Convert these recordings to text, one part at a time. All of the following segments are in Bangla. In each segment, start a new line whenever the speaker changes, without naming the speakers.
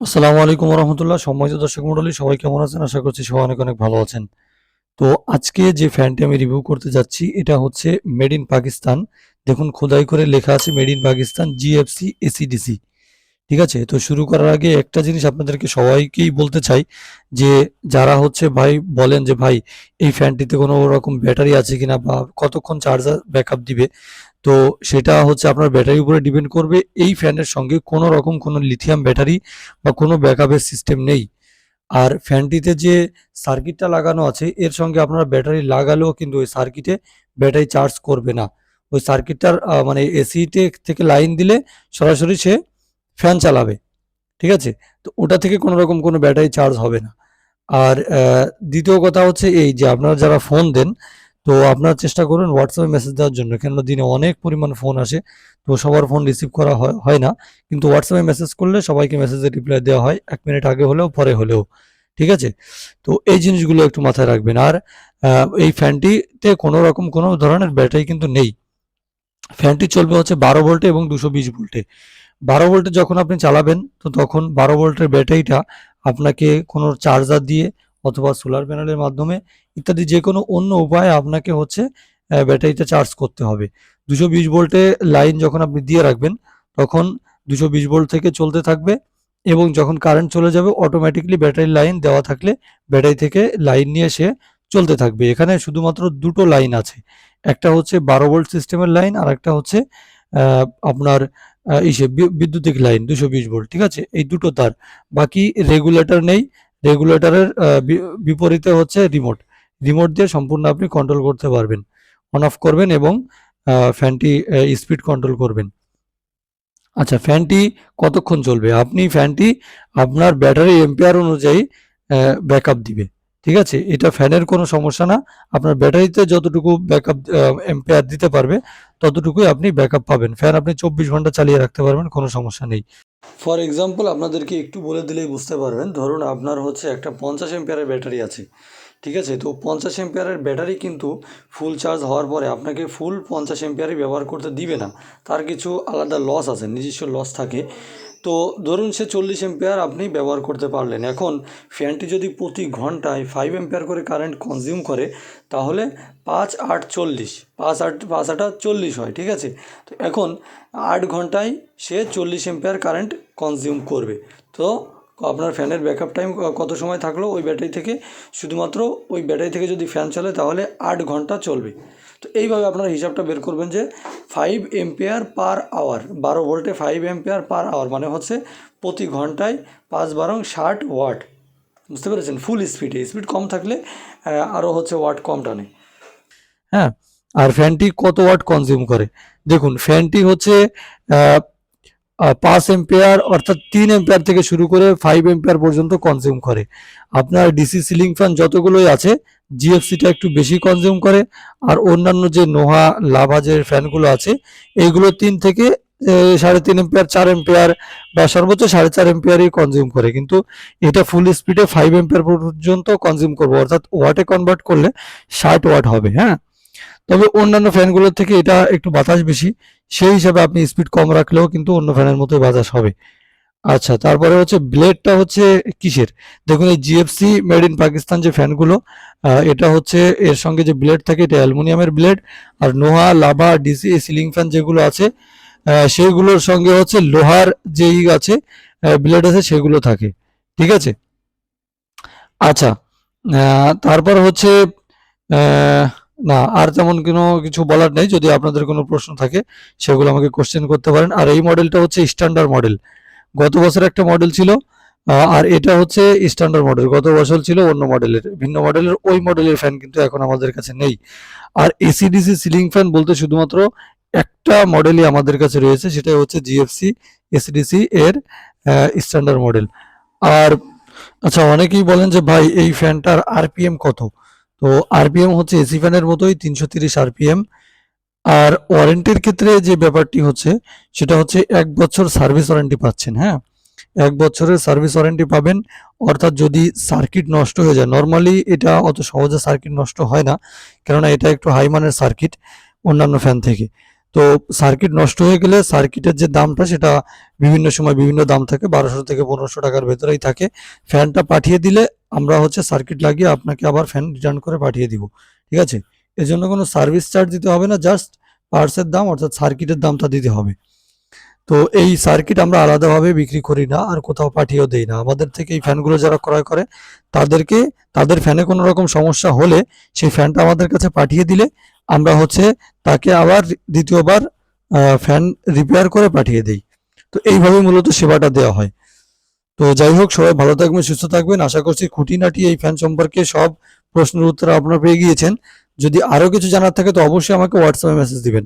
আসসালামু আলাইকুম রহমতুল্লাহ সম্মানিত দর্শক মন্ডলী সবাই কেমন আছেন? আশা করছি সবাই অনেক অনেক ভালো আছেন। তো আজকে যে ফ্যানটি আমি রিভিউ করতে যাচ্ছি, এটা হচ্ছে মেড ইন পাকিস্তান দেখুন, খোদাই করে লেখা আছে made in Pakistan G F C A C D C ঠিক আছে? তো শুরু করার আগে একটা জিনিস আপনাদেরকে সবাইকেই বলতে চাই যে, যারা হচ্ছে ভাই বলেন যে, ভাই, এই ফ্যানটিতে কোনো রকম ব্যাটারি আছে কিনা বা কতক্ষণ চার্জার ব্যাকআপ দিবে? তো সেটা হচ্ছে আপনার ব্যাটারির উপরে ডিপেন্ড করবে। এই ফ্যানের সঙ্গে কোনো রকম কোনো লিথিয়াম ব্যাটারি বা কোনো ব্যাকআপের সিস্টেম নেই। আর ফ্যানটিতে যে সার্কিটটা লাগানো আছে, এর সঙ্গে আপনার ব্যাটারি লাগালেও কিন্তু ওই সার্কিটে ব্যাটারি চার্জ করবে না। ওই সার্কিটটার মানে এসিতে থেকে লাইন দিলে সরাসরি সে ফ্যান চালাবে, ঠিক আছে? তো ওটা থেকে কোনো রকম কোনো ব্যাটারি চার্জ হবে না। আর দ্বিতীয় কথা হচ্ছে এই যে আপনারা যারা ফোন দেন, তো আপনারা চেষ্টা করুন হোয়াটসঅ্যাপে মেসেজ দেওয়ার জন্য। কেননা দিনে অনেক পরিমাণ ফোন আসে, তো সবার ফোন রিসিভ করা হয় না। কিন্তু হোয়াটসঅ্যাপে মেসেজ করলে সবাইকে মেসেজের রিপ্লাই দেওয়া হয়, এক মিনিট আগে হলেও, পরে হলেও, ঠিক আছে? তো এই জিনিসগুলো একটু মাথায় রাখবেন। আর এই ফ্যানটিতে কোনো রকম কোনো ধরনের ব্যাটারি কিন্তু নেই। ফ্যানটি চলবে হচ্ছে বারো ভোল্টে এবং দুশো বিশ ভোল্টে। বারো ভোল্টে যখন আপনি চালাবেন, তো তখন বারো ভোল্টের ব্যাটারিটা আপনাকে কোনো চার্জার দিয়ে অথবা সোলার প্যানেলের মাধ্যমে ইত্যাদি যে কোনো অন্য উপায়ে আপনাকে হচ্ছে ব্যাটারিটা চার্জ করতে হবে। দুশো বিশ ভোল্টে লাইন যখন আপনি দিয়ে রাখবেন, তখন দুশো বিশ ভোল্ট থেকে চলতে থাকবে এবং যখন কারেন্ট চলে যাবে অটোমেটিকলি ব্যাটারি লাইন দেওয়া থাকলে ব্যাটারি থেকে লাইন নিয়ে সে চলতে থাকবে। এখানে শুধুমাত্র দুটো লাইন আছে। একটা হচ্ছে বারো ভোল্ট সিস্টেমের লাইন আর একটা হচ্ছে আপনার ইসে বিদ্যুতিক লাইন দুশো বিশ ভোল্ট, ঠিক আছে? এই দুটো তার। বাকি রেগুলেটর নেই। রেগুলেটরের বিপরীতে হচ্ছে রিমোট রিমোট দিয়ে সম্পূর্ণ আপনি কন্ট্রোল করতে পারবেন। অন অফ করবেন এবং ফ্যানটি স্পিড কন্ট্রোল করবেন। আচ্ছা ফ্যানটি কতক্ষণ চলবে? আপনি ফ্যানটি আপনার ব্যাটারি এম্পিয়ার অনুযায়ী ব্যাকআপ দিবে। ঠিক আছে? এটা ফ্যানের কোনো সমস্যা না। আপনার ব্যাটারিতে যতটুকু ব্যাকআপ এম্পেয়ার দিতে পারবে, ততটুকুই আপনি ব্যাকআপ পাবেন। ফ্যান আপনি চব্বিশ ঘণ্টা চালিয়ে রাখতে পারবেন, কোনো সমস্যা নেই। ফর এক্সাম্পল আপনাদেরকে একটু বলে দিলেই বুঝতে পারবেন। ধরুন আপনার হচ্ছে একটা পঞ্চাশ এম্পেয়ারের ব্যাটারি আছে। ঠিক আছে? তো পঞ্চাশ এম্পিয়ারের ব্যাটারি কিন্তু ফুল চার্জ হওয়ার পরে আপনাকে ফুল পঞ্চাশ এম্পিয়ারই ব্যবহার করতে দিবে না। তার কিছু আলাদা লস আছে, নিজস্ব লস থাকে। তো ধরুন সে চল্লিশ এম্পিয়ার আপনি ব্যবহার করতে পারলেন। এখন ফ্যানটি যদি প্রতি ঘন্টায় ফাইভ এম্পিয়ার করে কারেন্ট কনজিউম করে, তাহলে পাঁচ আট চল্লিশ, পাঁচ আট, পাঁচ আটা চল্লিশ হয়, ঠিক আছে? তো এখন আট ঘন্টায় সে চল্লিশ এম্পিয়ার কারেন্ট কনজিউম করবে। তো আপনার ফ্যানের ব্যাকআপ টাইম কত সময় থাকল ওই ব্যাটারি থেকে? শুধুমাত্র ওই ব্যাটারি থেকে যদি ফ্যান চলে তাহলে আট ঘণ্টা চলবে। তো এইভাবে আপনারা হিসাবটা বের করবেন যে ফাইভ এম্পিয়ার পার আওয়ার বারো ভোল্টে ফাইভ এম্পিয়ার পার আওয়ার মানে হচ্ছে প্রতি ঘন্টায় পাঁচ বারং ষাট ওয়াট বুঝতে পেরেছেন? ফুল স্পিডে স্পিড কম থাকলে আরও হচ্ছে ওয়াট কম টানে। হ্যাঁ? আর ফ্যানটি কত ওয়াট কনজিউম করে? দেখুন ফ্যানটি হচ্ছে পাঁচ এম্পিয়ার অর্থাৎ তিন এম্পিয়ার থেকে শুরু করে ফাইভ এম্পিয়ার পর্যন্ত কনজিউম করে। আপনার ডিসি সিলিং ফ্যান যতগুলোই আছে জিএফসিটা একটু বেশি কনজিউম করে, আর অন্যান্য যে নোহা লাভাজের ফ্যানগুলো আছে এইগুলো তিন থেকে সাড়ে তিন এম্পিয়ার চার এম্পিয়ার বা সর্বোচ্চ সাড়ে চার এম্পিয়ারই কনজিউম করে। কিন্তু এটা ফুল স্পিডে ফাইভ এম্পিয়ার পর্যন্ত কনজিউম করবে। অর্থাৎ ওয়াটে কনভার্ট করলে ষাট ওয়াট হবে হ্যাঁ? তবে অন্যান্য ফ্যানগুলোর থেকে এটা একটু বাতাস বেশি। সেই হিসাবে আপনি স্পিড কম রাখলেও কিন্তু অন্য ফ্যানের মতোই বাতাস হবে। আচ্ছা তারপরে হচ্ছে ব্লেডটা হচ্ছে কিসের? দেখুন এই জিএফসি মেড ইন পাকিস্তান যে ফ্যানগুলো এটা হচ্ছে এর সঙ্গে যে ব্লেড থাকে এটা অ্যালুমিনিয়ামের ব্লেড আর Noha lava DC ceiling fan যেগুলো আছে আহ, সেগুলোর সঙ্গে হচ্ছে লোহার যেই আছে ব্লেড আছে সেগুলো থাকে। ঠিক আছে? আচ্ছা তারপর হচ্ছে না, আর তেমন কোনো কিছু বলার নেই। যদি আপনাদের কোনো প্রশ্ন থাকে, সেগুলো আমাকে কোশ্চেন করতে পারেন। আর এই মডেলটা হচ্ছে স্ট্যান্ডার্ড মডেল গত বছর একটা মডেল ছিল আর এটা হচ্ছে স্ট্যান্ডার্ড মডেল গত বছর ছিল অন্য মডেলের ভিন্ন মডেলের ওই মডেলের ফ্যান কিন্তু এখন আমাদের কাছে নেই। আর এসিডিসি সিলিং ফ্যান বলতে শুধুমাত্র একটা মডেলই আমাদের কাছে রয়েছে সেটা হচ্ছে G F C A C D C এর স্ট্যান্ডার্ড মডেল আর আচ্ছা অনেকেই বলেন যে, ভাই, এই ফ্যানটার আরপিএম কত? তো আরপিএম হচ্ছে এসি ফ্যানের মতোই তিনশো তিরিশ আরপিএম আর ওয়ারেন্টির ক্ষেত্রে যে ব্যাপারটি হচ্ছে, সেটা হচ্ছে এক বছর সার্ভিস ওয়ারেন্টি পাচ্ছেন হ্যাঁ? এক বছরের সার্ভিস ওয়ারেন্টি পাবেন, অর্থাৎ যদি সার্কিট নষ্ট হয়ে যায় নর্মালি এটা অত সহজে সার্কিট নষ্ট হয় না, কেননা এটা একটু হাই মানের সার্কিট অন্যান্য ফ্যান থেকে। তো সার্কিট নষ্ট হয়ে গেলে সার্কিটের যে দামটা সেটা বিভিন্ন সময় বিভিন্ন দাম থাকে, বারোশো থেকে পনেরোশো টাকার ভেতরেই থাকে। ফ্যানটা পাঠিয়ে দিলে আমরা হচ্ছে সার্কিট লাগিয়ে আপনাকে আবার ফ্যান রিটার্ন করে পাঠিয়ে দিব, ঠিক আছে? এর জন্য কোনো সার্ভিস চার্জ দিতে হবে না জাস্ট পার্টসের দাম অর্থাৎ সার্কিটের দামটা দিতে হবে। তো এই সার্কিট আমরা আলাদাভাবে বিক্রি করি না, আর কোথাও পাঠিয়েও দেই না। আমাদের থেকে এই ফ্যানগুলো যারা ক্রয় করে, তাদেরকে, তাদের ফ্যানে কোনো রকম সমস্যা হলে সেই ফ্যানটা আমাদের কাছে পাঠিয়ে দিলে আমরা হচ্ছে তাকে আবার দ্বিতীয়বার ফ্যান রিপেয়ার করে পাঠিয়ে দেই। তো এইভাবে মূলত সেবাটা দেওয়া হয়। তো যাই হোক, সবাই ভালো থাকবেন, সুস্থ থাকবেন। আশা করছি খুঁটিনাটি এই ফ্যান সম্পর্কে সব প্রশ্নের উত্তর আপনারা পেয়ে গিয়েছেন। যদি আরও কিছু জানার থাকে, তো অবশ্যই আমাকে হোয়াটসঅ্যাপে মেসেজ দিবেন।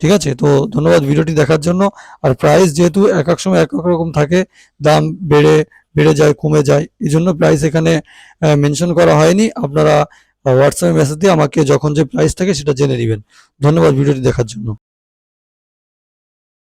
ঠিক আছে? তো ধন্যবাদ ভিডিওটি দেখার জন্য। আর প্রাইস যেহেতু এক এক সময় এক এক রকম থাকে, দাম বেড়ে বেড়ে যায়, কমে যায় এই জন্য প্রাইস এখানে মেনশন করা হয়নি। আপনারা হোয়াটসঅ্যাপে মেসেজ দিয়ে আমাকে যখন যে প্রাইস থাকে সেটা জেনে নেবেন। ধন্যবাদ ভিডিওটি দেখার জন্য।